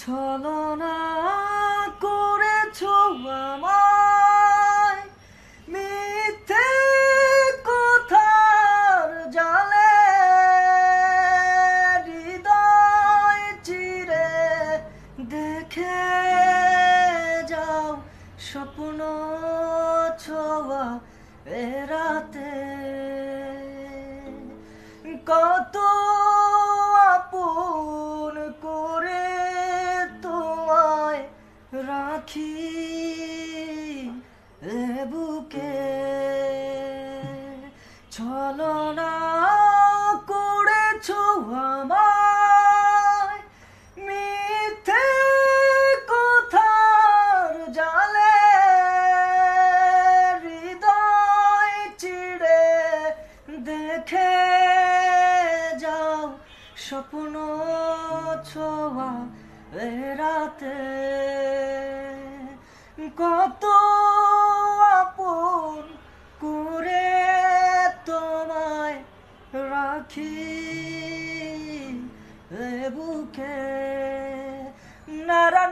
ছলনা করেছ আমায়। মিথ্যে কথার জালে হৃদয় চিরে দেখে যাও স্বপ্ন ছোয়া এরাতে কত এ বুকে। ছলনা করেছ আমায় মিথ্যে কথার জালে। হৃদয় চিড়ে দেখে যাও স্বপ্ন ছোয়া রাতে। কত আপন করে তোমায় রাখি বুকে। নারা